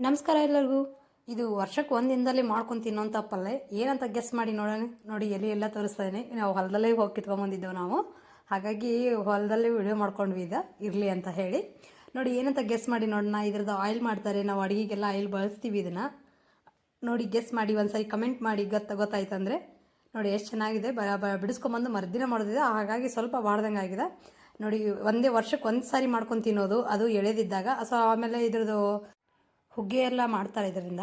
ನಮಸ್ಕಾರ ಎಲ್ಲರಿಗೂ. ಇದು ವರ್ಷಕ್ಕೆ ಒಂದು ದಿನದಲ್ಲಿ ಮಾಡ್ಕೊಂಡು ತಿನ್ನೋಂಥ ಪಲ್ಲೆ. ಏನಂತ ಗೆಸ್ ಮಾಡಿ ನೋಡೋಣ. ನೋಡಿ ಎಲ್ಲಿ ಎಲ್ಲ ತೋರಿಸ್ತಾ ನಾವು ಹೊಲದಲ್ಲೇ ಹೋಗಿ ಕಿತ್ಕೊಂಬಂದಿದ್ದೆವು ನಾವು. ಹಾಗಾಗಿ ಹೊಲದಲ್ಲೇ ವಿಡಿಯೋ ಮಾಡ್ಕೊಂಡ್ವಿ ಇದು. ಇರಲಿ ಅಂತ ಹೇಳಿ. ನೋಡಿ, ಏನಂತ ಗೆಸ್ ಮಾಡಿ ನೋಡೋಣ. ಇದ್ರದ್ದು ಆಯಿಲ್ ಮಾಡ್ತಾರೆ. ನಾವು ಅಡುಗೆಗೆಲ್ಲ ಆಯಿಲ್ ಬಳಸ್ತೀವಿ ಇದನ್ನು. ನೋಡಿ ಗೆಸ್ ಮಾಡಿ. ಒಂದ್ಸರಿ ಕಮೆಂಟ್ ಮಾಡಿ. ಗೊತ್ತ, ಗೊತ್ತಾಯ್ತಂದರೆ. ನೋಡಿ, ಎಷ್ಟು ಚೆನ್ನಾಗಿದೆ. ಬ ಬ, ಬಿಡಿಸ್ಕೊಂಬಂದು ಮರುದಿನ ಮಾಡೋದಿದೆ. ಹಾಗಾಗಿ ಸ್ವಲ್ಪ ಬಾಡ್ದಂಗೆ ಆಗಿದೆ. ನೋಡಿ, ಒಂದೇ ವರ್ಷಕ್ಕೆ ಒಂದು ಸಾರಿ ಮಾಡ್ಕೊಂಡು ತಿನ್ನೋದು. ಅದು ಎಳೆದಿದ್ದಾಗ. ಸೊ, ಆಮೇಲೆ ಇದ್ರದ್ದು ಹುಗ್ಗೆ ಎಲ್ಲ ಮಾಡ್ತಾರೆ ಇದರಿಂದ.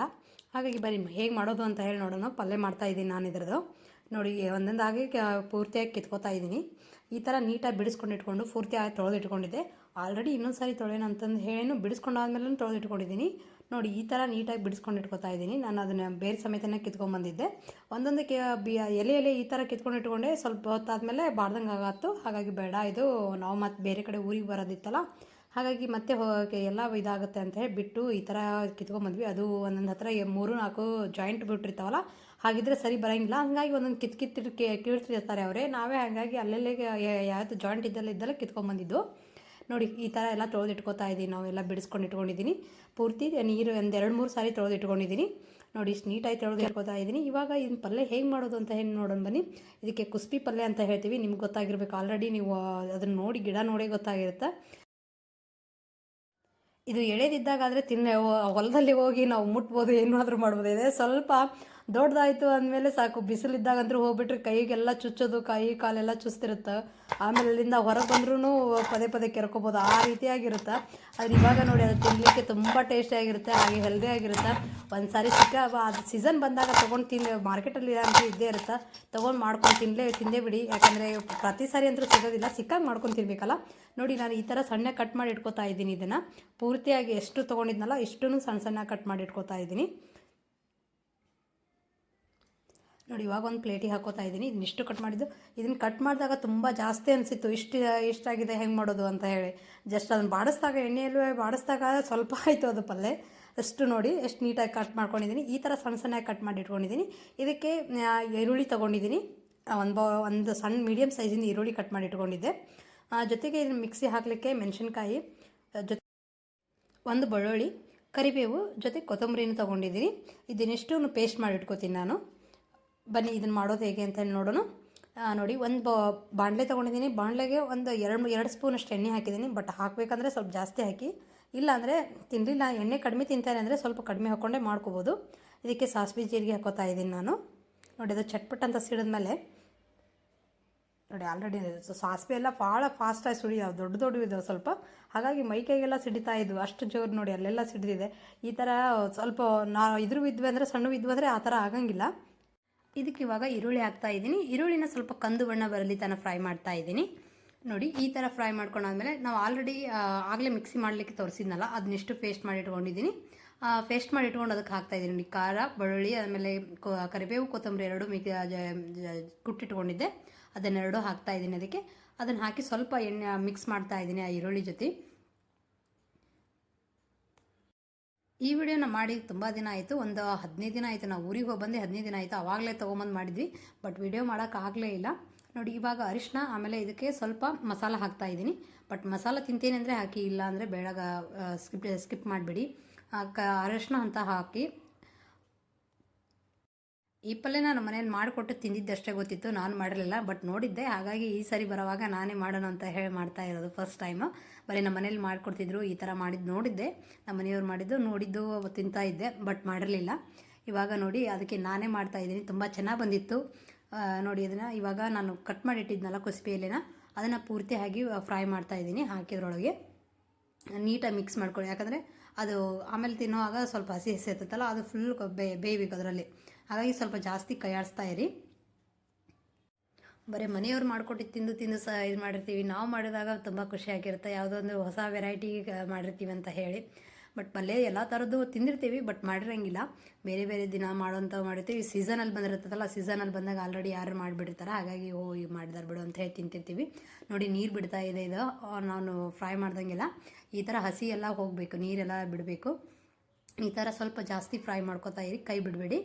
ಹಾಗಾಗಿ ಬರೀ ಹೇಗೆ ಮಾಡೋದು ಅಂತ ಹೇಳಿ ನೋಡೋಣ. ಪಲ್ಯ ಮಾಡ್ತಾ ಇದ್ದೀನಿ ನಾನು ಇದ್ರದ್ದು. ನೋಡಿ ಒಂದೊಂದಾಗಿ ಕ- ಪೂರ್ತಿಯಾಗಿ ಕಿತ್ಕೋತಾ ಇದ್ದೀನಿ. ಈ ಥರ ನೀಟಾಗಿ ಬಿಡಿಸ್ಕೊಂಡು ಇಟ್ಕೊಂಡು ಪೂರ್ತಿಯಾಗಿ ತೊಳೆದು ಇಟ್ಕೊಂಡಿದ್ದೆ ಆಲ್ರೆಡಿ ಇನ್ನೊಂದು ಸಾರಿ ತೊಳೆಯೋಣ ಅಂತಂದು ಹೇಳೇನು, ಬಿಡಿಸ್ಕೊಂಡಾದ್ಮೇಲೆ ತೊಳೆದು ಇಟ್ಕೊಂಡಿದ್ದೀನಿ ನೋಡಿ, ಈ ಥರ ನೀಟಾಗಿ ಬಿಡಿಸ್ಕೊಂಡು ಇಟ್ಕೊತಾ ಇದ್ದೀನಿ. ನಾನು ಅದನ್ನು ಬೇರೆ ಸಮೇತನೇ ಕಿತ್ಕೊಂಡ್ಬಂದಿದ್ದೆ ಒಂದೊಂದಕ್ಕೆ ಬಿ, ಎಲೆ ಎಲೆ ಈ ಥರ ಕಿತ್ಕೊಂಡು ಇಟ್ಕೊಂಡೆ, ಸ್ವಲ್ಪ ಹೊತ್ತಾದಮೇಲೆ ಬಾಡ್ದಂಗೆ ಆಗತ್ತು ಹಾಗಾಗಿ ಬೇಡ, ಇದು ನಾವು ಮತ್ತೆ ಬೇರೆ ಕಡೆ ಊರಿಗೆ ಬರೋದಿತ್ತಲ್ಲ ಹಾಗಾಗಿ ಮತ್ತೆ ಹೋಗೋಕ್ಕೆ ಎಲ್ಲ ಇದಾಗುತ್ತೆ ಅಂತ ಹೇಳಿ ಬಿಟ್ಟು ಈ ಥರ ಕಿತ್ಕೊಂಬಂದ್ವಿ ಅದು ಒಂದೊಂದು ಹತ್ರ ಮೂರು ನಾಲ್ಕು ಜಾಯಿಂಟ್ ಬಿಟ್ಟಿರ್ತಾವಲ್ಲ, ಹಾಗಿದ್ರೆ ಸರಿ ಬರೋಂಗಿಲ್ಲ. ಹಂಗಾಗಿ ಒಂದೊಂದು ಕಿತ್ ಕಿತ್ತಿರ್ ಕೀಳ್ತಿರ್ತಾರೆ ಅವರೇ. ನಾವೇ ಹಾಗಾಗಿ ಅಲ್ಲೆಲ್ಲೇ ಯಾವ್ದು ಜಾಯಿಂಟ್ ಇದ್ದಲ್ಲ ಇದ್ದಲ್ಲ ಕಿತ್ಕೊಂಬಂದಿದ್ದು ನೋಡಿ, ಈ ಥರ ಎಲ್ಲ ತೊಳೆದು ಇಟ್ಕೊತಾ ಇದ್ದೀನಿ. ನಾವೆಲ್ಲ ಬಿಡಿಸ್ಕೊಂಡು ಇಟ್ಕೊಂಡಿದ್ದೀನಿ. ಪೂರ್ತಿ ನೀರು ಒಂದು ಎರಡು ಮೂರು ಸಾರಿ ತೊಳೆದು ಇಟ್ಕೊಂಡಿದೀನಿ ನೋಡಿ, ಇಷ್ಟು ನೀಟಾಗಿ ತೊಳೆದು ಇಟ್ಕೊತಾ ಇದ್ದೀನಿ. ಇವಾಗ ಇದನ್ನ ಪಲ್ಯ ಹೇಗೆ ಮಾಡೋದು ಅಂತ ಹೇಳಿ ನೋಡೋಣ ಬನ್ನಿ. ಇದಕ್ಕೆ ಕುಸ್ಬಿ ಪಲ್ಯ ಅಂತ ಹೇಳ್ತೀವಿ. ನಿಮ್ಗೆ ಗೊತ್ತಾಗಿರ್ಬೇಕು. ಆಲ್ರೆಡಿ ನೀವು ಅದನ್ನು ನೋಡಿ ಗಿಡ ನೋಡೇ ಗೊತ್ತಾಗಿರುತ್ತೆ. ಇದು ಎಳೆದಿದ್ದಾಗಾದರೆ ತಿನ್ನ ಹೊಲದಲ್ಲಿ ಹೋಗಿ ನಾವು ಮುಟ್ಬೋದು ಏನಾದರೂ ಮಾಡ್ಬೋದು. ಇದೆ ಸ್ವಲ್ಪ ದೊಡ್ಡದಾಯಿತು ಅಂದಮೇಲೆ ಸಾಕು. ಬಿಸಿಲಿದ್ದಾಗಂದ್ರೂ ಹೋಗ್ಬಿಟ್ರೆ ಕೈಗೆಲ್ಲ ಚುಚ್ಚೋದು, ಕೈ ಕಾಲೆಲ್ಲ ಚುಸ್ತಿರುತ್ತೆ. ಆಮೇಲೆ ಅಲ್ಲಿಂದ ಹೊರಗೆ ಬಂದ್ರೂ ಪದೇ ಪದೇ ಕೆರ್ಕೋಬೋದು. ಆ ರೀತಿಯಾಗಿರುತ್ತೆ. ಆದರೆ ಇವಾಗ ನೋಡಿ, ಅದು ತಿನ್ನಲಿಕ್ಕೆ ತುಂಬ ಟೇಸ್ಟಿಯಾಗಿರುತ್ತೆ ಹಾಗೆ ಹೆಲ್ದಿ ಆಗಿರುತ್ತೆ. ಒಂದು ಸಾರಿ ಸಿಕ್ಕ ಅದು ಸೀಸನ್ ಬಂದಾಗ ತೊಗೊಂಡು ತಿನ್ನ ಮಾರ್ಕೆಟಲ್ಲಿ ಅಂತೂ ಇದ್ದೇ ಇರುತ್ತೆ. ತೊಗೊಂಡು ಮಾಡ್ಕೊಂಡು ತಿನ್ನಲೇ ತಿಂದೇ ಬಿಡಿ. ಯಾಕಂದರೆ ಪ್ರತಿ ಸಾರಿ ಅಂತೂ ಸಿಗೋದಿಲ್ಲ. ಸಿಕ್ಕಾಗ ಮಾಡ್ಕೊಂಡು ತಿನ್ಬೇಕಲ್ಲ. ನೋಡಿ, ನಾನು ಈ ಥರ ಸಣ್ಣ ಕಟ್ ಮಾಡಿ ಇಟ್ಕೋತಾ ಇದ್ದೀನಿ ಇದನ್ನು. ಪೂರ್ತಿಯಾಗಿ ಎಷ್ಟು ತೊಗೊಂಡಿದ್ನಲ್ಲ ಇಷ್ಟು ಸಣ್ಣ ಸಣ್ಣ ಕಟ್ ಮಾಡಿ ಇಟ್ಕೋತಾ ಇದ್ದೀನಿ. ನೋಡಿ, ಇವಾಗ ಒಂದು ಪ್ಲೇಟಿಗೆ ಹಾಕೋತಾ ಇದ್ದೀನಿ. ಇದನ್ನ ಇಷ್ಟು ಕಟ್ ಮಾಡಿದ್ದು. ಇದನ್ನು ಕಟ್ ಮಾಡಿದಾಗ ತುಂಬ ಜಾಸ್ತಿ ಅನಿಸಿತ್ತು. ಇಷ್ಟು ಇಷ್ಟಾಗಿದೆ ಹೆಂಗೆ ಮಾಡೋದು ಅಂತ ಹೇಳಿ. ಜಸ್ಟ್ ಅದನ್ನು ಬಾಡಿಸ್ದಾಗ, ಎಣ್ಣೆಯಲ್ಲೂ ಬಾಡಿಸ್ದಾಗ ಸ್ವಲ್ಪ ಆಯಿತು ಅದು ಪಲ್ಲೆ. ಅಷ್ಟು ನೋಡಿ, ಎಷ್ಟು ನೀಟಾಗಿ ಕಟ್ ಮಾಡ್ಕೊಂಡಿದ್ದೀನಿ. ಈ ಥರ ಸಣ್ಣ ಸಣ್ಣಾಗಿ ಕಟ್ ಮಾಡಿ ಇಟ್ಕೊಂಡಿದ್ದೀನಿ. ಇದಕ್ಕೆ ಈರುಳ್ಳಿ ತೊಗೊಂಡಿದ್ದೀನಿ. ಒಂದು ಬ, ಒಂದು ಸಣ್ಣ ಮೀಡಿಯಮ್ ಸೈಜಿಂದ ಈರುಳ್ಳಿ ಕಟ್ ಮಾಡಿ ಇಟ್ಕೊಂಡಿದ್ದೆ. ಜೊತೆಗೆ ಇದನ್ನು ಮಿಕ್ಸಿ ಹಾಕಲಿಕ್ಕೆ ಮೆಣಸಿನ್ಕಾಯಿ ಜೊತೆ ಒಂದು ಬೆಳ್ಳುಳ್ಳಿ, ಕರಿಬೇವು, ಜೊತೆ ಕೊತ್ತಂಬರಿನೂ ತೊಗೊಂಡಿದ್ದೀನಿ. ಇದನ್ನೆಷ್ಟು ಪೇಸ್ಟ್ ಮಾಡಿ ಇಟ್ಕೋತೀನಿ ನಾನು. ಬನ್ನಿ ಇದನ್ನು ಮಾಡೋದು ಹೇಗೆ ಅಂತ ನೋಡೋಣ. ನೋಡಿ, ಒಂದು ಬ, ಬಾಣಲೆ ತೊಗೊಂಡಿದ್ದೀನಿ. ಬಾಣಲೆಗೆ ಒಂದು ಎರಡು ಎರಡು ಸ್ಪೂನ್ ಅಷ್ಟು ಎಣ್ಣೆ ಹಾಕಿದ್ದೀನಿ. ಬಟ್ ಹಾಕಬೇಕಂದ್ರೆ ಸ್ವಲ್ಪ ಜಾಸ್ತಿ ಹಾಕಿ. ಇಲ್ಲಾಂದರೆ ತಿನ್ನಲಿಲ್ಲ ಎಣ್ಣೆ ಕಡಿಮೆ ತಿಂತಾರೆ ಅಂದರೆ ಸ್ವಲ್ಪ ಕಡಿಮೆ ಹಾಕ್ಕೊಂಡೇ ಮಾಡ್ಕೋಬೋದು. ಇದಕ್ಕೆ ಸಾಸಿವೆ ಜೀರಿಗೆ ಹಾಕೋತಾ ಇದ್ದೀನಿ ನಾನು. ನೋಡಿ, ಅದು ಚಟ್ಪಟ್ ಅಂತ ಸಿಡಿದ್ಮೇಲೆ ನೋಡಿ, ಆಲ್ರೆಡಿ ಸಾಸಿವೆ ಎಲ್ಲ ಭಾಳ ಫಾಸ್ಟಾಗಿ ಸುಳಿಯಾವ ದೊಡ್ಡ ದೊಡ್ಡ ಇದಾವೆ ಸ್ವಲ್ಪ. ಹಾಗಾಗಿ ಮೈ ಕೈಗೆಲ್ಲ ಸಿಡಿತಾ ಇದ್ವು. ಅಷ್ಟು ಜೋರು ನೋಡಿ, ಅಲ್ಲೆಲ್ಲ ಸಿಡಿದಿದೆ. ಈ ಥರ ಸ್ವಲ್ಪ ನಾ, ಇದ್ರೂ ಇದ್ವಿ ಅಂದರೆ ಸಣ್ಣ ಇದ್ವಿ ಅಂದರೆ ಆ ಥರ ಆಗಂಗಿಲ್ಲ. ಇದಕ್ಕೆ ಇವಾಗ ಈರುಳ್ಳಿ ಹಾಕ್ತಾ ಇದ್ದೀನಿ. ಈರುಳ್ಳಿನ ಸ್ವಲ್ಪ ಕಂದು ಬಣ್ಣ ಬರಲಿ ತನಕ ಫ್ರೈ ಮಾಡ್ತಾ ಇದ್ದೀನಿ. ನೋಡಿ, ಈ ಥರ ಫ್ರೈ ಮಾಡ್ಕೊಂಡಾದ್ಮೇಲೆ ನಾವು ಆಲ್ರೆಡಿ ಆಗಲೇ ಮಿಕ್ಸಿ ಮಾಡಲಿಕ್ಕೆ ತೋರಿಸಿದ್ನಲ್ಲ ಅದನ್ನೆಷ್ಟು ಪೇಸ್ಟ್ ಮಾಡಿ ಇಟ್ಕೊಂಡಿದ್ದೀನಿ. ಪೇಸ್ಟ್ ಮಾಡಿ ಇಟ್ಕೊಂಡು ಅದಕ್ಕೆ ಹಾಕ್ತಾ ಇದ್ದೀನಿ. ನೋಡಿ, ಖಾರ, ಬೆಳ್ಳುಳ್ಳಿ, ಆಮೇಲೆ ಕರಿಬೇವು, ಕೊತ್ತಂಬರಿ ಎರಡು ಮಿಕ್ ಕುಟ್ಟಿಟ್ಕೊಂಡಿದ್ದೆ. ಅದನ್ನೆರಡು ಹಾಕ್ತಾ ಇದ್ದೀನಿ ಅದಕ್ಕೆ. ಅದನ್ನು ಹಾಕಿ ಸ್ವಲ್ಪ ಎಣ್ಣೆ ಮಿಕ್ಸ್ ಮಾಡ್ತಾ ಇದ್ದೀನಿ ಆ ಈರುಳ್ಳಿ ಜೊತೆ. ಈ ವಿಡಿಯೋನ ಮಾಡಿ ತುಂಬ ದಿನ ಆಯಿತು. ಒಂದು ಹದಿನೈದು ದಿನ ಆಯಿತು. ನಾವು ಊರಿಗೆ ಹೋಗಿ ಬಂದು ಹದಿನೈದು ದಿನ ಆಯಿತು. ಆವಾಗಲೇ ತೊಗೊಂಬಂದು ಮಾಡಿದ್ವಿ. ಬಟ್ ವಿಡಿಯೋ ಮಾಡೋಕ್ಕಾಗಲೇ ಇಲ್ಲ. ನೋಡಿ, ಇವಾಗ ಅರಿಶಿನ ಆಮೇಲೆ ಇದಕ್ಕೆ ಸ್ವಲ್ಪ ಮಸಾಲ ಹಾಕ್ತಾ ಇದ್ದೀನಿ. ಬಟ್ ಮಸಾಲ ತಿಂತೀನಿ ಅಂದರೆ ಹಾಕಿ, ಇಲ್ಲ ಅಂದರೆ ಬೇಡ ಸ್ಕಿಪ್ ಸ್ಕಿಪ್ ಮಾಡಿಬಿಡಿ. ಕ, ಅರಿಶಿನ ಅಂತ ಹಾಕಿ. ಈ ಪಲ್ಯ ನಾನು ಮನೇಲಿ ಮಾಡಿಕೊಟ್ಟು ತಿಂದಿದ್ದಷ್ಟೇ ಗೊತ್ತಿತ್ತು. ನಾನು ಮಾಡಿರಲಿಲ್ಲ. ಬಟ್ ನೋಡಿದ್ದೆ. ಹಾಗಾಗಿ ಈ ಸರಿ ಬರೋವಾಗ ನಾನೇ ಮಾಡೋಣ ಅಂತ ಹೇಳಿ ಮಾಡ್ತಾ ಇರೋದು ಫಸ್ಟ್ ಟೈಮು ಬರೀ ನಮ್ಮ ಮನೇಲಿ ಮಾಡಿಕೊಡ್ತಿದ್ರು ಈ ಥರ ಮಾಡಿದ್ದು ನೋಡಿದ್ದೆ. ನಮ್ಮ ಮನೆಯವ್ರು ಮಾಡಿದ್ದು ನೋಡಿದ್ದು ತಿಂತಾ ಇದ್ದೆ, ಬಟ್ ಮಾಡಿರಲಿಲ್ಲ. ಇವಾಗ ನೋಡಿ ಅದಕ್ಕೆ ನಾನೇ ಮಾಡ್ತಾ ಇದ್ದೀನಿ. ತುಂಬ ಚೆನ್ನಾಗಿ ಬಂದಿತ್ತು. ನೋಡಿ ಅದನ್ನು ಇವಾಗ ನಾನು ಕಟ್ ಮಾಡಿಟ್ಟಿದ್ನಲ್ಲ ಕುಸ್ಬಿ ಎಲೆನ ಅದನ್ನು ಪೂರ್ತಿಯಾಗಿ ಫ್ರೈ ಮಾಡ್ತಾ ಇದ್ದೀನಿ ಹಾಕಿದ್ರೊಳಗೆ. ನೀಟಾಗಿ ಮಿಕ್ಸ್ ಮಾಡ್ಕೊಳ್ಳಿ. ಯಾಕಂದರೆ ಅದು ಆಮೇಲೆ ತಿನ್ನುವಾಗ ಸ್ವಲ್ಪ ಹಸಿ ಹಸಿ ಇರ್ತೈತಲ್ಲ, ಅದು ಫುಲ್ ಬೇಯಬೇಕು ಅದರಲ್ಲಿ. ಹಾಗಾಗಿ ಸ್ವಲ್ಪ ಜಾಸ್ತಿ ಕೈಯಾಡಿಸ್ತಾ ಇರಿ. ಬರೀ ಮನೆಯವ್ರು ಮಾಡ್ಕೊಟ್ಟಿದ್ದು ತಿಂದು ತಿಂದು ಸಹ ಇದು ಮಾಡಿರ್ತೀವಿ. ನಾವು ಮಾಡಿದಾಗ ತುಂಬ ಖುಷಿಯಾಗಿರುತ್ತೆ ಯಾವುದೋ ಒಂದು ಹೊಸ ವೆರೈಟಿ ಮಾಡಿರ್ತೀವಿ ಅಂತ ಹೇಳಿ. ಬಟ್ ಪಲ್ಯ ಎಲ್ಲ ಥರದ್ದು ತಿಂದಿರ್ತೀವಿ, ಬಟ್ ಮಾಡಿರಂಗಿಲ್ಲ. ಬೇರೆ ಬೇರೆ ದಿನ ಮಾಡೋಂಥವು ಮಾಡಿರ್ತೀವಿ. ಸೀಸನಲ್ಲಿ ಬಂದಿರ್ತದಲ್ಲ ಸೀಸನಲ್ಲಿ ಬಂದಾಗ ಆಲ್ರೆಡಿ ಯಾರು ಮಾಡಿಬಿಟ್ಟಿರ್ತಾರೆ ಹಾಗಾಗಿ ಓ ಈಗ ಮಾಡಿದಾರೆ ಬಿಡು ಅಂತ ಹೇಳಿ ತಿಂತಿರ್ತೀವಿ. ನೋಡಿ, ನೀರು ಬಿಡ್ತಾ ಇದೆ ಇದು. ನಾನು ಫ್ರೈ ಮಾಡ್ದಂಗೆಲ್ಲ. ಈ ಥರ ಹಸಿ ಎಲ್ಲ ಹೋಗಬೇಕು. ನೀರೆಲ್ಲ ಬಿಡಬೇಕು. ಈ ಥರ ಸ್ವಲ್ಪ ಜಾಸ್ತಿ ಫ್ರೈ ಮಾಡ್ಕೊತಾ ಇರಿ. ಕೈ ಬಿಡಬೇಡಿ.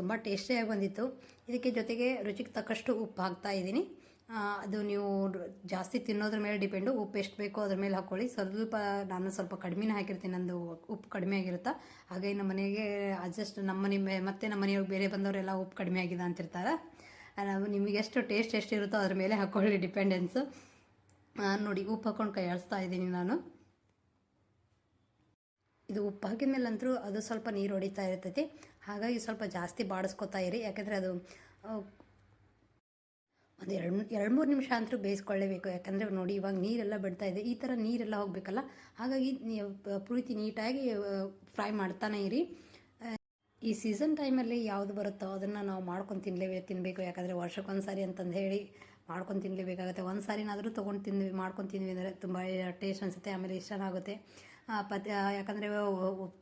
ತುಂಬ ಟೇಸ್ಟಿಯಾಗಿ ಬಂದಿತ್ತು. ಇದಕ್ಕೆ ಜೊತೆಗೆ ರುಚಿಗೆ ತಕ್ಕಷ್ಟು ಉಪ್ಪು ಹಾಕ್ತಾ ಇದ್ದೀನಿ. ಅದು ನೀವು ಜಾಸ್ತಿ ತಿನ್ನೋದ್ರ ಮೇಲೆ ಡಿಪೆಂಡು. ಉಪ್ಪು ಎಷ್ಟು ಬೇಕೋ ಅದ್ರ ಮೇಲೆ ಹಾಕ್ಕೊಳ್ಳಿ ಸ್ವಲ್ಪ ನಾನು ಸ್ವಲ್ಪ ಕಡಿಮೆನೇ ಹಾಕಿರ್ತೀನಿ. ನಂದು ಉಪ್ಪು ಕಡಿಮೆ ಆಗಿರುತ್ತಾ? ಹಾಗೆ ನಮ್ಮ ಮನೆಗೆ ಅಡ್ಜಸ್ಟ್ ನಮ್ಮ ಮನೆ ಮತ್ತೆ ನಮ್ಮ ಮನೆಯವ್ರಿಗೆ ಬೇರೆ ಬಂದವರೆಲ್ಲ ಉಪ್ಪು ಕಡಿಮೆ ಆಗಿದೆ ಅಂತಿರ್ತಾರೆ? ನಾವು ನಿಮಗೆ ಎಷ್ಟು ಟೇಸ್ಟ್ ಎಷ್ಟಿರುತ್ತೋ ಅದ್ರ ಮೇಲೆ ಹಾಕ್ಕೊಳ್ಳಿ ಡಿಪೆಂಡೆನ್ಸು. ನೋಡಿ, ಉಪ್ಪು ಹಾಕ್ಕೊಂಡು ಕೈ ಆಡಿಸ್ತಾ ಇದ್ದೀನಿ ನಾನು. ಇದು ಉಪ್ಪು ಹಾಕಿದ ಮೇಲಂತರೂ ಅದು ಸ್ವಲ್ಪ ನೀರು ಹೊಡಿತಾ ಇರ್ತೈತಿ. ಹಾಗಾಗಿ ಸ್ವಲ್ಪ ಜಾಸ್ತಿ ಬಾಡಿಸ್ಕೊತಾ ಇರಿ. ಯಾಕಂದರೆ ಅದು ಒಂದು ಎರಡು ಎರಡು ಮೂರು ನಿಮಿಷ ಅಂತೂ ಬೇಯಿಸ್ಕೊಳ್ಳೇಬೇಕು. ಯಾಕಂದರೆ ನೋಡಿ ಇವಾಗ ನೀರೆಲ್ಲ ಬಿಡ್ತಾ ಇದೆ. ಈ ಥರ ನೀರೆಲ್ಲ ಹೋಗಬೇಕಲ್ಲ? ಹಾಗಾಗಿ ಪ್ರೀತಿ ನೀಟಾಗಿ ಫ್ರೈ ಮಾಡ್ತಾನೆ ಇರಿ. ಈ ಸೀಸನ್ ಟೈಮಲ್ಲಿ ಯಾವುದು ಬರುತ್ತೋ ಅದನ್ನು ನಾವು ಮಾಡ್ಕೊಂಡು ತಿನ್ನಲೇ ತಿನ್ನಬೇಕು ಯಾಕಂದರೆ ವರ್ಷಕ್ಕೊಂದು ಸಾರಿ ಅಂತಂದು ಹೇಳಿ ಮಾಡ್ಕೊಂಡು ತಿನ್ನಲೇಬೇಕಾಗುತ್ತೆ ಒಂದು ಸಾರಿನಾದರೂ ತೊಗೊಂಡು ತಿಂದ್ವಿ, ಮಾಡ್ಕೊಂಡು ತಿಂದ್ವಿ ಅಂದರೆ ತುಂಬ ಟೇಸ್ಟ್ ಅನಿಸುತ್ತೆ, ಆಮೇಲೆ ಇಷ್ಟನೂ ಆಗುತ್ತೆ ಪದ ಯಾಕಂದರೆ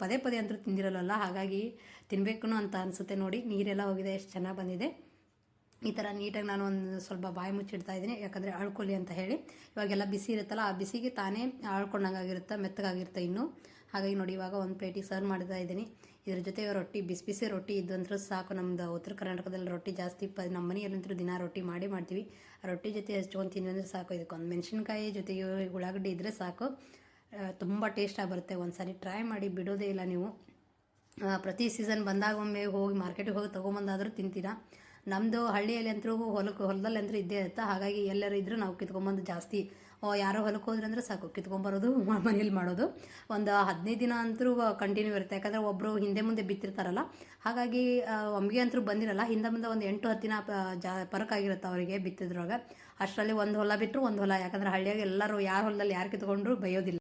ಪದೇ ಪದೇ ಅಂತೂ ತಿಂದಿರಲ್ಲ ಹಾಗಾಗಿ ತಿನ್ನಬೇಕು ಅಂತ ಅನಿಸುತ್ತೆ ನೋಡಿ, ನೀರೆಲ್ಲ ಹೋಗಿದೆ, ಎಷ್ಟು ಚೆನ್ನಾಗಿ ಬಂದಿದೆ. ಈ ಥರ ನೀಟಾಗಿ ನಾನು ಒಂದು ಸ್ವಲ್ಪ ಬಾಯಿ ಮುಚ್ಚಿಡ್ತಾ ಇದ್ದೀನಿ, ಯಾಕಂದರೆ ಅಳ್ಕೊಳ್ಳಿ ಅಂತ ಹೇಳಿ. ಇವಾಗೆಲ್ಲ ಬಿಸಿ ಇರುತ್ತಲ್ಲ, ಆ ಬಿಸಿಗೆ ತಾನೇ ಆಳ್ಕೊಂಡಂಗಾಗಿರುತ್ತೆ, ಮೆತ್ತಗಾಗಿರುತ್ತೆ ಇನ್ನು. ಹಾಗಾಗಿ ನೋಡಿ, ಇವಾಗ ಒಂದು ಪ್ಲೇಟಿಗೆ ಸರ್ವ್ ಮಾಡ್ತಾ ಇದ್ದೀನಿ. ಇದ್ರ ಜೊತೆ ರೊಟ್ಟಿ ಬಿಸಿ ಬಿಸಿ ರೊಟ್ಟಿ ಇದ್ದಂದ್ರೂ ಸಾಕು. ನಮ್ಮದು ಉತ್ತರ ಕರ್ನಾಟಕದಲ್ಲಿ ರೊಟ್ಟಿ ಜಾಸ್ತಿ ಪ, ನಮ್ಮ ಮನೆಯಲ್ಲಂತೂ ದಿನ ರೊಟ್ಟಿ ಮಾಡಿ ಮಾಡ್ತೀವಿ. ರೊಟ್ಟಿ ಜೊತೆ ಹಚ್ಕೊಂಡು ತಿನ್ನಿ ಅಂದರೆ ಸಾಕು. ಇದಕ್ಕೊಂದು ಮೆಣಸಿನ್ಕಾಯಿ ಜೊತೆಗೆ ಉಳ್ಳಾಗಡ್ಡಿ ಇದ್ದರೆ ಸಾಕು. ತುಂಬ ಟೇಸ್ಟಾಗಿ ಬರುತ್ತೆ ಒಂದು ಸಾರಿ ಟ್ರೈ ಮಾಡಿ ಬಿಡೋದೇ ಇಲ್ಲ ನೀವು. ಪ್ರತಿ ಸೀಸನ್ ಬಂದಾಗ ಒಮ್ಮೆ ಹೋಗಿ ಮಾರ್ಕೆಟಿಗೆ ಹೋಗಿ ತೊಗೊಂಬಂದಾದರೂ ತಿಂತೀರಾ? ನಮ್ಮದು ಹಳ್ಳಿಯಲ್ಲಿ ಅಂತೂ ಹೊಲಕ್ಕೆ ಹೊಲದಲ್ಲಿ ಅಂತೂ ಇದ್ದೇ ಇರುತ್ತೆ. ಹಾಗಾಗಿ ಎಲ್ಲರೂ ಇದ್ದರೂ ನಾವು ಕಿತ್ಕೊಂಬಂದು ಜಾಸ್ತಿ ಯಾರೋ ಹೊಲಕ್ಕೆ ಹೋದ್ರೆ ಅಂದರೆ ಸಾಕು. ಕಿತ್ಕೊಂಬರೋದು ಮನೇಲಿ ಮಾಡೋದು. ಒಂದು ಹದಿನೈದು ದಿನ ಅಂತೂ ಕಂಟಿನ್ಯೂ ಇರುತ್ತೆ. ಯಾಕಂದರೆ ಒಬ್ಬರು ಹಿಂದೆ ಮುಂದೆ ಬಿತ್ತಿರ್ತಾರಲ್ಲ. ಹಾಗಾಗಿ ಆ, ಒಮ್ಮೆಗೆ ಅಂತೂ ಬಂದಿರಲ್ಲ. ಹಿಂದೆ ಮುಂದೆ ಒಂದು ಎಂಟು ಹತ್ತು ದಿನ ಜಾ ಪರಕಾಗಿರುತ್ತೆ ಅವರಿಗೆ ಬಿತ್ತಿದ್ರೊಳಗೆ. ಅಷ್ಟರಲ್ಲಿ ಒಂದು ಹೊಲ ಬಿಟ್ಟರು ಒಂದು ಹೊಲ. ಯಾಕಂದರೆ ಹಳ್ಳಿಯಾಗ ಎಲ್ಲರೂ ಯಾರ ಹೊಲದಲ್ಲಿ ಯಾರು ಕಿತ್ಕೊಂಡ್ರು ಬೈಯೋದಿಲ್ಲ.